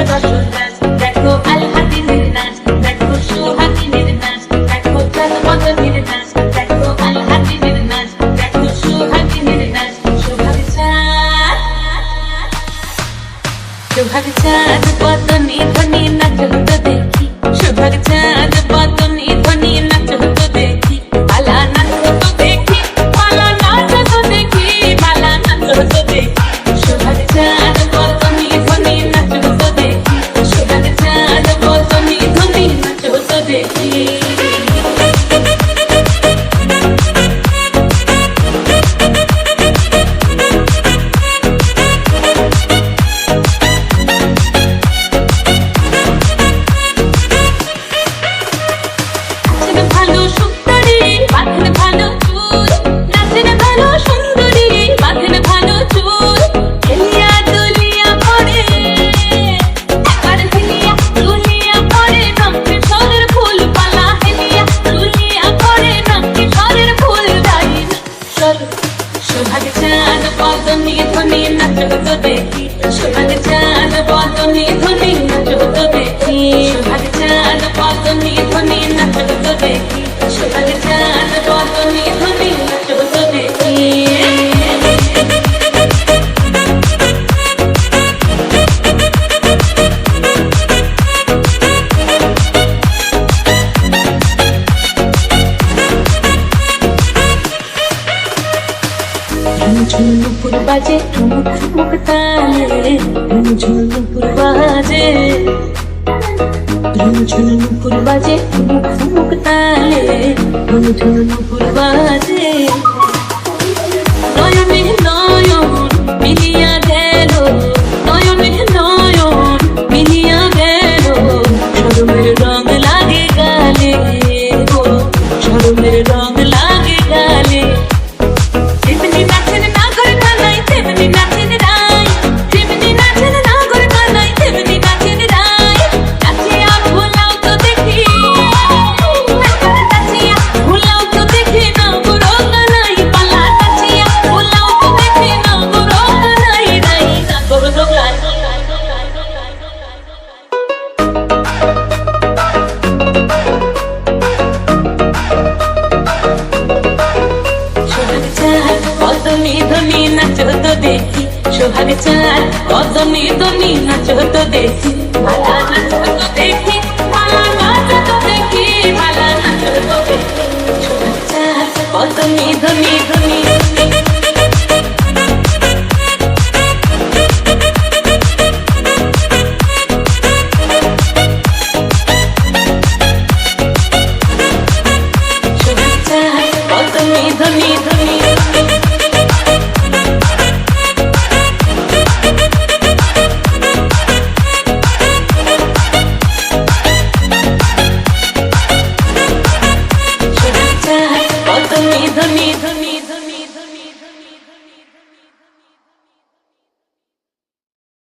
Never should Yeah. 是半个家。ঝুনুপুর বাজে ঠুমুক ঠুমুক তালে। ঝুনুপুর বাজে। ঝুনুপুর বাজে ঠুমুক ঠুমুক তালে। ঝুনুপুর বাজে। শোভাগে চাঁদ কত নিদনি নাচো তো দেখি ধ্বনি ধ্বনি ধ্বনি